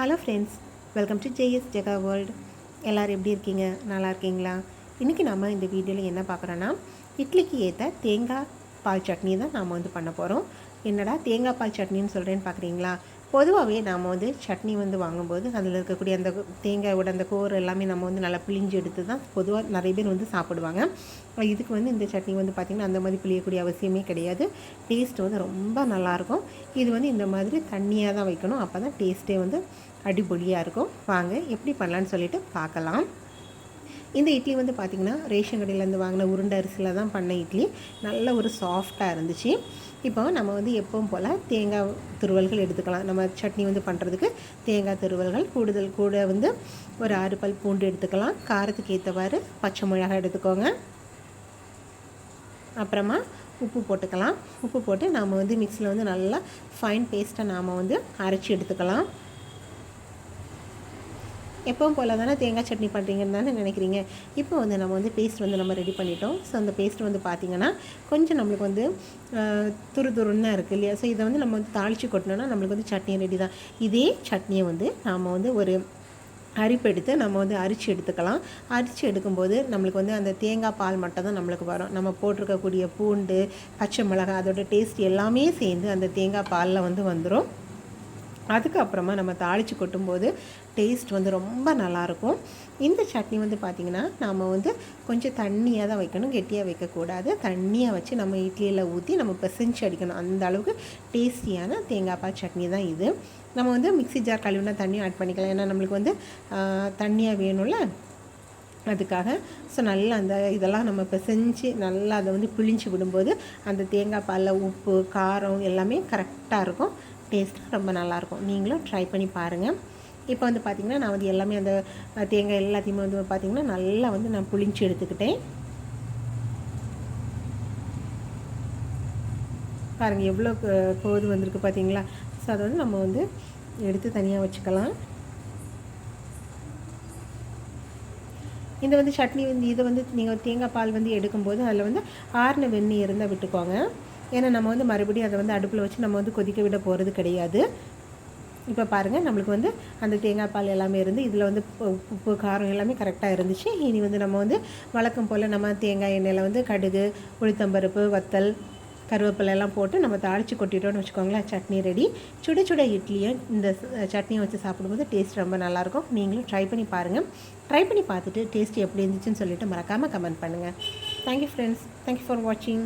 Hello friends welcome to JS Jega world எல்லோரும் எப்படி இருக்கீங்க? நல்லா இருக்கீங்களா? இன்றைக்கி நம்ம இந்த வீடியோவில் என்ன பார்க்குறோன்னா இட்லிக்கு ஏற்ற தேங்காய் பால் சட்னி தான் நாம் வந்து பண்ண போகிறோம் என்னடா தேங்காய் பால் சட்னின்னு சொல்கிறேன்னு பார்க்குறீங்களா? பொதுவாகவே நாம் வந்து சட்னி வந்து வாங்கும்போது அதில் இருக்கக்கூடிய அந்த தேங்காயோட அந்த கோர் எல்லாமே நம்ம வந்து நல்லா பிழிஞ்சு எடுத்து தான் பொதுவாக நிறைய பேர் வந்து சாப்பிடுவாங்க. இதுக்கு வந்து இந்த சட்னி வந்து பார்த்திங்கன்னா அந்த மாதிரி பிழியக்கூடிய அவசியமே கிடையாது. டேஸ்ட் வந்து ரொம்ப நல்லாயிருக்கும். இது வந்து இந்த மாதிரி தண்ணியாக தான் வைக்கணும். அப்போ தான் டேஸ்ட்டே வந்து அடிபொலியாக இருக்கும். வாங்க எப்படி பண்ணலான்னு சொல்லிட்டு பார்க்கலாம் இந்த இட்லி வந்து பார்த்திங்கன்னா ரேஷன் கடையிலேருந்து வாங்கின உருண்டை அரிசியில் தான் பண்ண இட்லி. நல்ல ஒரு சாஃப்டாக இருந்துச்சு. இப்போ நம்ம வந்து எப்பவும் போல் தேங்காய் துருவல்கள் எடுத்துக்கலாம். நம்ம சட்னி வந்து பண்ணுறதுக்கு தேங்காய் துருவல்கள் கூடுதல் கூட வந்து ஒரு ஆறு பல் பூண்டு எடுத்துக்கலாம். காரத்துக்கு ஏற்றவாறு பச்சை மிளகாய் எடுத்துக்கோங்க. அப்புறமா உப்பு போட்டுக்கலாம். உப்பு போட்டு நாம் வந்து மிக்சியில் வந்து நல்லா ஃபைன் பேஸ்ட்டாக நாம் வந்து அரைச்சி எடுத்துக்கலாம். எப்பவும் போல் தானே தேங்காய் சட்னி பண்ணுறீங்கன்னு தானே நினைக்கிறீங்க? இப்போ வந்து நம்ம வந்து பேஸ்ட் வந்து நம்ம ரெடி பண்ணிட்டோம். ஸோ அந்த பேஸ்ட் வந்து பார்த்திங்கன்னா கொஞ்சம் நம்மளுக்கு வந்து துரு துருன்னு இருக்குது இல்லையா? ஸோ இதை வந்து நம்ம வந்து தாளித்து கொட்டினோன்னா நம்மளுக்கு வந்து சட்னி ரெடி தான். இதே சட்னியை வந்து நாம் வந்து ஒரு அரிப்பு எடுத்து நம்ம வந்து அரிச்சு எடுத்துக்கலாம். அரிச்சு எடுக்கும்போது நம்மளுக்கு வந்து அந்த தேங்காய் பால் மட்டும் தான் நம்மளுக்கு வரும். நம்ம போட்டிருக்கக்கூடிய பூண்டு பச்சை மிளகாய் அதோட டேஸ்ட் எல்லாமே சேர்ந்து அந்த தேங்காய் பாலில் வந்து வந்துடும் அதுக்கப்புறமா நம்ம தாளித்து கொட்டும்போது டேஸ்ட் வந்து ரொம்ப நல்லாயிருக்கும் இந்த சட்னி வந்து பார்த்திங்கன்னா நம்ம வந்து கொஞ்சம் தண்ணியாக தான் வைக்கணும். கெட்டியாக வைக்கக்கூடாது. தண்ணியாக வச்சு நம்ம இட்லியில் ஊற்றி நம்ம பிசைஞ்சு அடிக்கணும். அந்த அளவுக்கு டேஸ்டியான தேங்காய் பால் சட்னி தான் இது. நம்ம வந்து மிக்சி ஜார் கழுவினா தண்ணியும் ஆட் பண்ணிக்கலாம். ஏன்னா நம்மளுக்கு வந்து தண்ணியாக வேணும்ல. அதுக்காக ஸோ நல்லா அந்த இதெல்லாம் நம்ம பிசைஞ்சு நல்லா அதை வந்து பிழிஞ்சு விடும்போது அந்த தேங்காய் பாலில் உப்பு காரம் எல்லாமே கரெக்டாக இருக்கும். டேஸ்ட் ரொம்ப நல்லாயிருக்கும் நீங்களும் ட்ரை பண்ணி பாருங்கள் இப்போ வந்து பார்த்திங்கன்னா நான் வந்து எல்லாமே அந்த தேங்காய் எல்லாத்தையுமே வந்து பார்த்திங்கன்னா நல்லா வந்து நான் புளிஞ்சு எடுத்துக்கிட்டேன். பாருங்கள் எவ்வளோ கோது வந்திருக்கு பார்த்தீங்களா ஸோ அதை வந்து நம்ம வந்து எடுத்து தனியாக வச்சுக்கலாம். இந்த வந்து சட்னி வந்து இதை வந்து நீங்கள் தேங்காய் பால் வந்து எடுக்கும்போது அதில் வந்து ஆறுன வெந்நீர் இருந்தால் விட்டுக்கோங்க. ஏன்னா நம்ம வந்து மறுபடியும் அதை வந்து அடுப்பில் வச்சு நம்ம வந்து கொதிக்க விட போகிறது கிடையாது. இப்போ பாருங்கள் நம்மளுக்கு வந்து அந்த தேங்காய் பால் எல்லாமே இருந்து இதில் வந்து உப்பு காரம் எல்லாமே கரெக்டாக இருந்துச்சு. இனி வந்து நம்ம வந்து வழக்கம் போல் நம்ம தேங்காய் எண்ணெயில் வந்து கடுகு உளுத்தம்பருப்பு வத்தல் கருவேப்பிலை எல்லாம் போட்டு நம்ம தாளித்து கொட்டிட்டோம்னு வச்சுக்கோங்களேன் சட்னி ரெடி சுட சுட இட்லியை இந்த சட்னியை வச்சு சாப்பிடும்போது டேஸ்ட் ரொம்ப நல்லாயிருக்கும். நீங்களும் ட்ரை பண்ணி பாருங்கள் ட்ரை பண்ணி பார்த்துட்டு டேஸ்ட் எப்படி இருந்துச்சுன்னு சொல்லிவிட்டு மறக்காமல் கமெண்ட் பண்ணுங்கள் தேங்க்யூ ஃப்ரெண்ட்ஸ் தேங்க்யூ ஃபார் வாட்சிங்